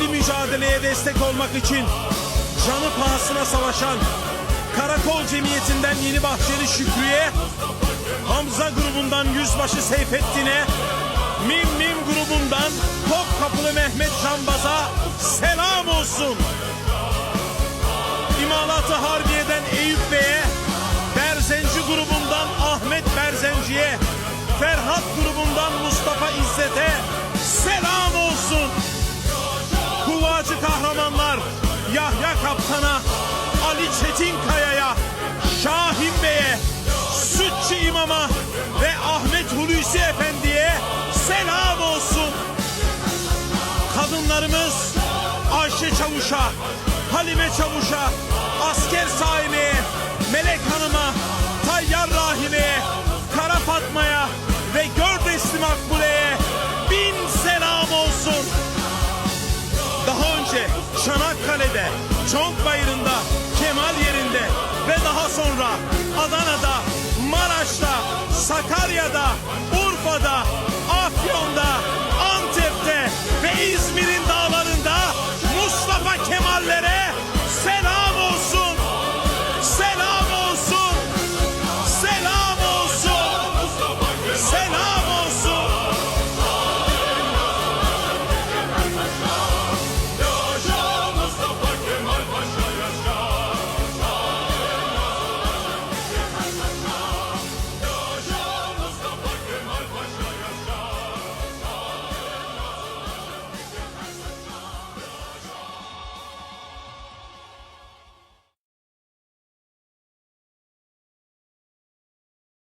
milli mücadeleye destek olmak için canı pahasına savaşan Karakol Cemiyeti'nden Yeni Bahçeli Şükrü'ye, Hamza grubundan Yüzbaşı Seyfettin'e, Mim Mim grubundan Topkapılı Mehmet Canbaz'a selam olsun. İmalatı Harbiye'den Eyüp Bey'e, Berzenci grubundan Ahmet Berzenci'ye, Ferhat grubundan Mustafa İzzet'e Kaptan'a, Ali Çetinkaya'ya, Şahin Bey'e, Sütçü İmam'a ve Ahmet Hulusi Efendi'ye selam olsun. Kadınlarımız Ayşe Çavuş'a, Halime Çavuş'a, Asker Saime'ye, Melek Hanım'a, Tayyar Rahime'ye, Kara Fatma'ya ve Gördesli Makbule'ye bin selam olsun. Daha önce Çanakkale'de, Çonk Bayırı'nda, Kemal yerinde ve daha sonra Adana'da, Maraş'ta, Sakarya'da, Urfa'da,